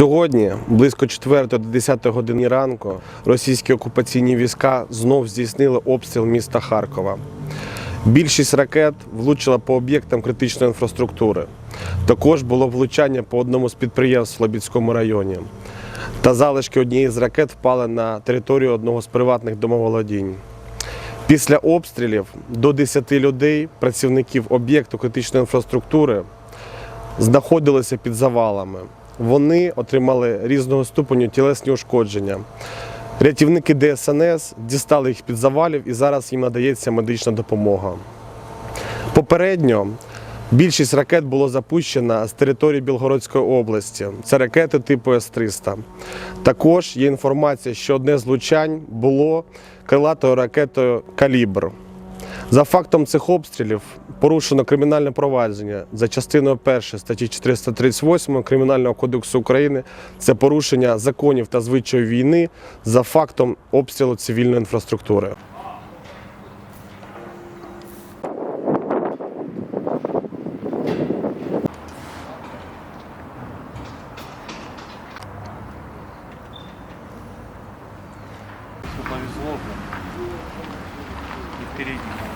Сьогодні, близько 4 до 10 години ранку, російські окупаційні війська знов здійснили обстріл міста Харкова. Більшість ракет влучила по об'єктам критичної інфраструктури. Також було влучання по одному з підприємств в Слобідському районі. Та залишки однієї з ракет впали на територію одного з приватних домоволодінь. Після обстрілів до 10 людей, працівників об'єкту критичної інфраструктури, знаходилися під завалами. Вони отримали різного ступеню тілесні ушкодження. Рятівники ДСНС дістали їх під завалів і зараз їм надається медична допомога. Попередньо більшість ракет було запущено з території Білгородської області. Це ракети типу С-300. Також є інформація, що одне з влучань було крилатою ракетою Калібр. За фактом цих обстрілів порушено кримінальне провадження за частиною 1 статті 438 Кримінального кодексу України. Це порушення законів та звичаїв війни за фактом обстрілу цивільної інфраструктури. повезло, блин. И впереди.